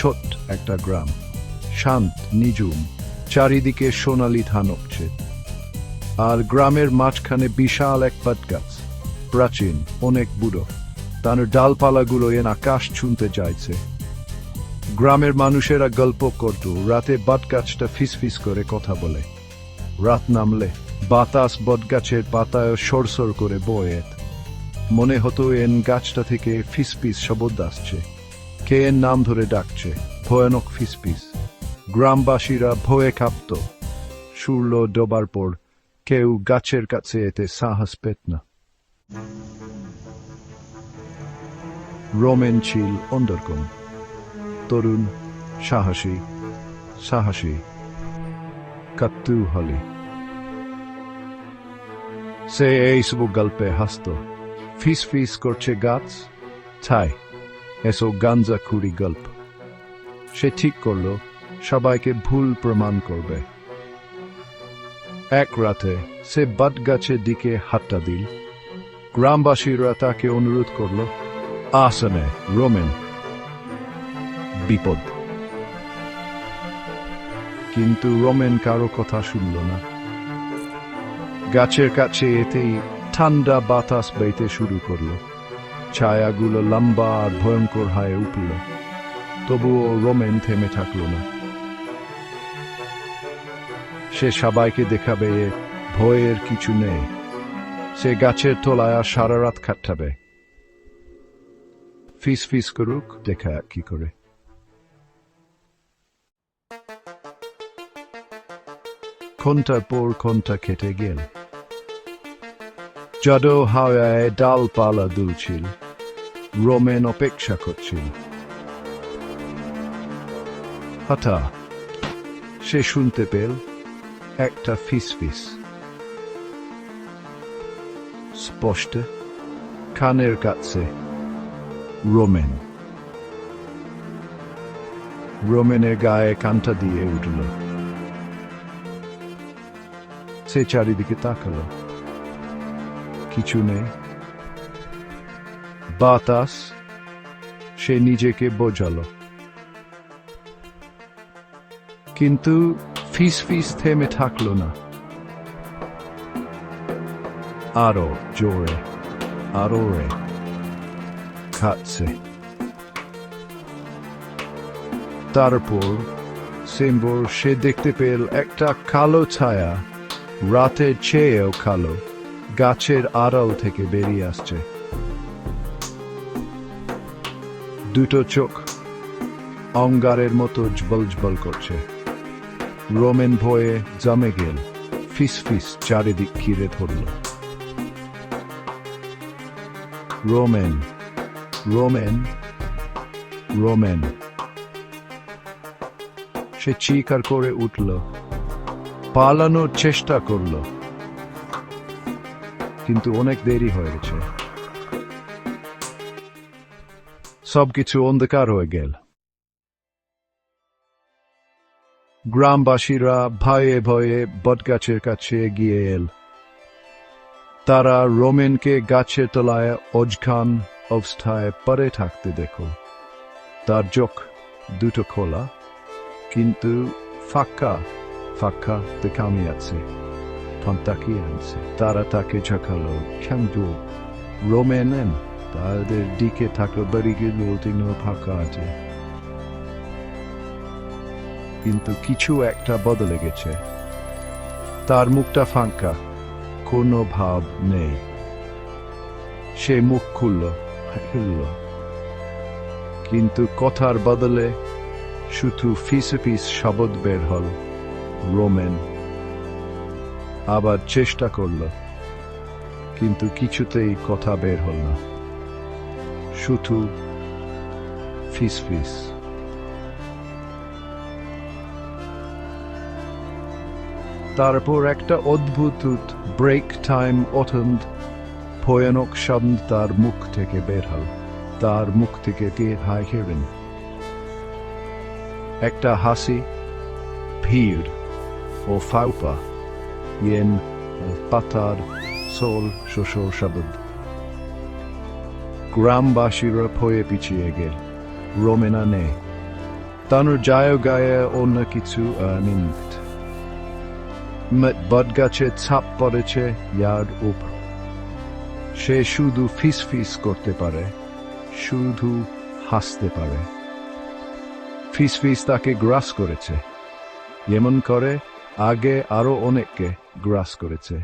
ছোট্ট একটা গ্রাম। শান্ত, নিঝুম, চারিদিকে সোনালি ধান উঠছে আর গ্রামের মাঝখানে বিশাল এক পাট গাছ প্রাচীন, অনেক বুড়ো। তার ডালপালাগুলো এন আকাশ ছুঁতে যাইছে গ্রামের মানুষেরা গল্প করত, রাতে বটগাছটা ফিসফিস করে কথা বলে। রাত নামলে বাতাস বটগাছের পাতায় সরসর করে বয়ে। মনে হতো এন গাছটা থেকে ফিসফিস শব্দ আসছে। কে এর নাম ধরে ডাকছে? ভয়ানক ফিসফিস। গ্রামবাসীরা ভয়ে কাঁপত। সুরল ডোবার পর কেউ গাছের কাছে এতে সাহস পেত না। রোমেন ছিল অন্যরকম তরুণ, সাহসী সাহসী, কাত্তু হলি। সে এইসব গল্পে হাসত। ফিস ফিস করছে গাছ, ছাই। এসব গাঞ্জা খুঁড়ি গল্প। সে ঠিক করল, সবাইকে ভুল প্রমাণ করবে। এক রাতে সে বট গাছের দিকে হাতটা দিল। গ্রামবাসীরা তাকে অনুরোধ করল, আসনে, রোমেন, বিপদ। কিন্তু রোমেন কারও কথা শুনল না। গাছের কাছে এতেই ঠান্ডা বাতাস বইতে শুরু করল। ছায়াগুলো লম্বা আর ভয়ঙ্কর হয়ে উঠল। তবুও রোমেন থেমে থাকল না। সে সবাইকে দেখাবে ভয়ের কিছু নেই। সে গাছের তলায় আর সারা রাত খাটাবে। ফিস ফিস করুক, দেখা কি করে। ঘণ্টার পর ঘণ্টা কেটে গেল। জাদু হাওয়ায় ডালপালা দুলছিল, রোমেন অপেক্ষা করছিল। হঠাৎ সে শুনতে পেল একটা ফিস ফিস স্পষ্ট, কানের কাছে, রোমেন। রোমেনের গায়ে কানটা দিয়ে উঠল। সে চারিদিকে তাকালো। কিছু নেই। বাতাস, সে নিজেকে বোঝালো। কিন্তু ফিস ফিস থেমে থাকল না। আরও জোরে, আরও রে, খাচ্ছে। তারপর সিম্বর সে দেখতে পেল একটা কালো ছায়া, রাতের চেয়েও কালো। গাছের আড়াল থেকে বেরিয়ে আসছে। দুটো চোখ অঙ্গারের মতো জবল জবল করছে। রোমেন ভয়ে জমে গেল, ফিস ফিস চারিদিক ঘিরে ধরল। রোমেন রোমেন রোমেন। সে চিকার করে উঠল, পালানোর চেষ্টা করল। কিন্তু অনেক দেরি হয়ে গেছে। সবকিছু অন্ধকার হয়ে গেল। গ্রামবাসীরা ভয়ে ভয়ে বটগাছের কাছে এগিয়ে এল। তারা রোমেনকে গাছের তলায় অজখান অবস্থায় পরে থাকতে দেখো তার চোখ দুটো খোলা, কিন্তু ফাঁকা ফাঁকা দেখামি আছে। তাকিয়ে আছে তারা তাকে ঝাঁকালো কিন্তু রোমেন তাদের দিকে থাকল বাড়িগুলো তিনি ফাঁকা আছে কিন্তু কিছু একটা বদলে গেছে তার মুখটা ফাঁকা কোনো ভাব নেই সে মুখ খুলল খুলল কিন্তু কথার বদলে শুধু ফিসে ফিস শব্দ বের হল রোমেন আবার চেষ্টা করল, কিন্তু কিছুতেই কথা বের হল না। শুধু ফিস ফিস। তারপর একটা অদ্ভুত ব্রেক টাইম অথন্দ ভয়ানক শব্দ তার মুখ থেকে বের হল। তার মুখ থেকে কে হাই হেরেন একটা হাসি, ভিড় ও ফাউপা। ইয়েন পাতার সোল শ্বশুর শব্দ গ্রামবাসীরা ভয়ে পিছিয়ে গেল রোমেনা নেই তানুর যায় গায়ে অন্য কিছু নিমিত বট ছাপ পড়েছে ইয়ার্ড উপর সে শুধু ফিস ফিস করতে পারে শুধু হাসতে পারে ফিস ফিস তাকে গ্রাস করেছে এমন করে আগে আরও অনেককে গ্রাস করেছে।